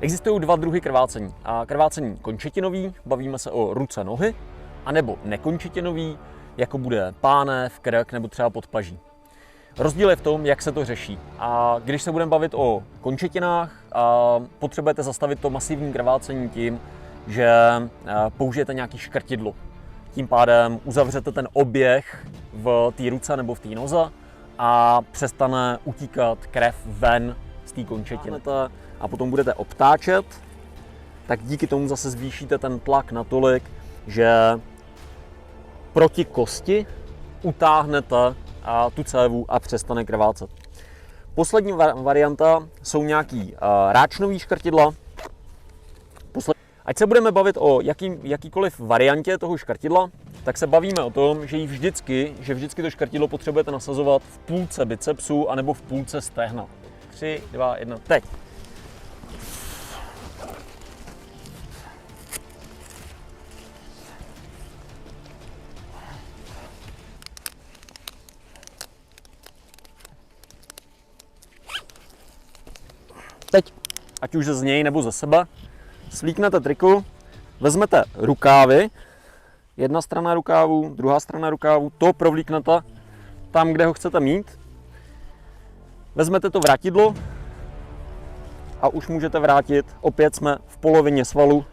Existují dva druhy krvácení. A krvácení končetinový, bavíme se o ruce, nohy, anebo nekončetinový, jako bude pánev, krk nebo třeba podpaží. Rozdíl je v tom, jak se to řeší. A když se budeme bavit o končetinách, a potřebujete zastavit to masivní krvácení tím, že a, použijete nějaký škrtidlo. Tím pádem uzavřete ten oběh v té ruce nebo v té noze a přestane utíkat krev ven z té končetiny. A potom budete obtáčet, tak díky tomu zase zvýšíte ten tlak natolik, že proti kosti utáhnete a tu cévu a přestane krvácet. Poslední va- varianta jsou nějaký uh, ráčnový škrtidla. Ať se budeme bavit o jaký, jakýkoliv variantě toho škrtidla, tak se bavíme o tom, že jí vždycky, že vždycky to škrtidlo potřebujete nasazovat v půlce bicepsu anebo v půlce stehna. 3, 2, 1, teď. Teď, ať už z něj nebo ze sebe, slíknete triku, vezmete rukávy, jedna strana rukávu, druhá strana rukávu, to provlíknete tam, kde ho chcete mít. Vezmete to vrátidlo a už můžete vrátit, opět jsme v polovině svalu,